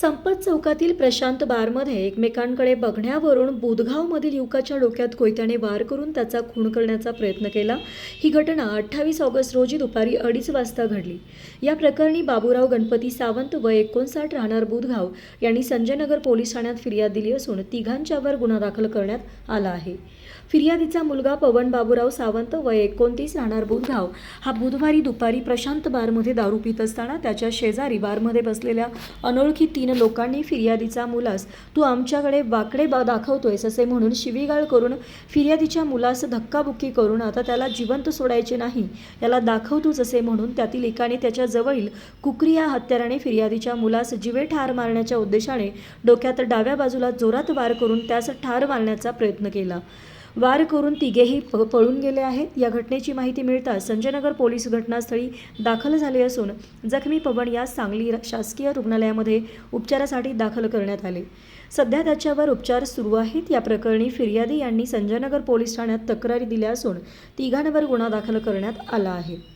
संपत चौकातील प्रशांत बारमध्ये एकमेकांकडे बघण्यावरून बुधगावमधील युवकाच्या डोक्यात कोयत्याने वार करून त्याचा खून करण्याचा प्रयत्न केला. ही घटना अठ्ठावीस ऑगस्ट रोजी दुपारी अडीच वाजता घडली. या प्रकरणी बाबूराव गणपती सावंत व एकोणसाठ राहणार बुधगाव यांनी संजयनगर पोलीस ठाण्यात फिर्याद दिली असून तिघांच्यावर गुन्हा दाखल करण्यात आला आहे. फिर्यादीचा मुलगा पवन बाबूराव सावंत व एकोणतीस राहणार बुधगाव हा बुधवारी दुपारी प्रशांत बारमध्ये दारू पित असताना त्याच्या शेजारी बारमध्ये बसलेल्या अनोळखी तीन लोकांनी फिर्यादीचा मुलास तू आमच्याकडे वाकडे बा दाखवतोयस असे म्हणून शिवीगाळ करून फिर्यादीच्या मुलास धक्काबुक्की करून आता त्याला जिवंत सोडायचे नाही याला दाखवतोच असे म्हणून त्यातील एकाने त्याच्या जवळील कुकरी या हत्याराने फिर्यादीच्या मुलास जिवे ठार मारण्याच्या उद्देशाने डोक्यात डाव्या बाजूला जोरात वार करून त्यास ठार मारण्याचा प्रयत्न केला. वार करून तिघेही प पळून गेले आहेत. या घटनेची माहिती मिळताच संजयनगर पोलीस घटनास्थळी दाखल झाले असून जखमी पवन यास सांगली र- शासकीय रुग्णालयामध्ये उपचारासाठी दाखल करण्यात आले. सध्या त्याच्यावर उपचार सुरू आहेत. या प्रकरणी फिर्यादी यांनी संजयनगर पोलीस ठाण्यात तक्रारी दिल्या असून तिघांवर गुन्हा दाखल करण्यात आला आहे.